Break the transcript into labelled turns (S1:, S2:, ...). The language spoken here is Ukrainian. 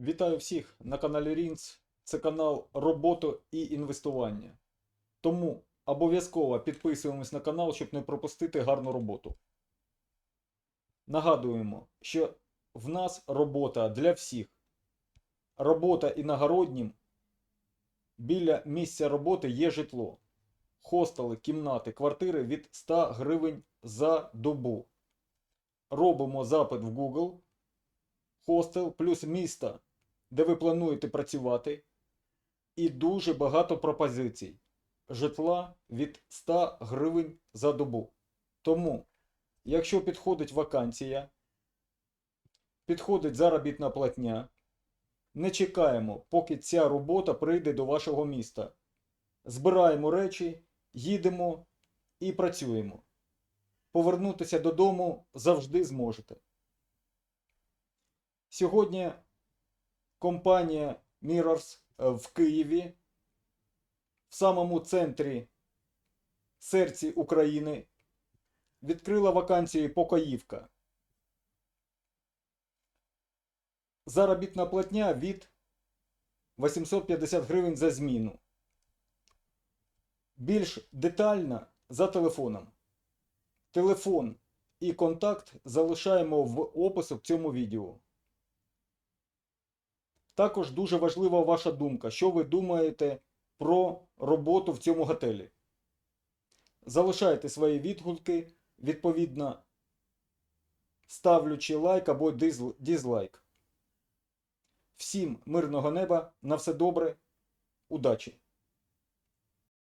S1: Вітаю всіх на каналі Рінц. Це канал роботи і інвестування. Тому обов'язково підписуємось на канал, щоб не пропустити гарну роботу. Нагадуємо, що в нас робота для всіх. Робота іногороднім. Біля місця роботи є житло. Хостели, кімнати, квартири від 100 гривень за добу. Робимо запит в Google. Хостел плюс місто, де ви плануєте працювати. І дуже багато пропозицій. Житла від 100 гривень за добу. Тому, якщо підходить вакансія, підходить заробітна платня, не чекаємо, поки ця робота прийде до вашого міста. Збираємо речі, їдемо і працюємо. Повернутися додому завжди зможете. Сьогодні компанія Mirrors е, в Києві, в самому центрі серці України, відкрила вакансію покоївка. Заробітна платня від 850 гривень за зміну. Більш детально за телефоном. Телефон і контакт залишаємо в опису к цьому відео. Також дуже важлива ваша думка, що ви думаєте про роботу в цьому готелі. Залишайте свої відгуки, відповідно, ставлячи лайк або дизлайк. Всім мирного неба, на все добре, удачі!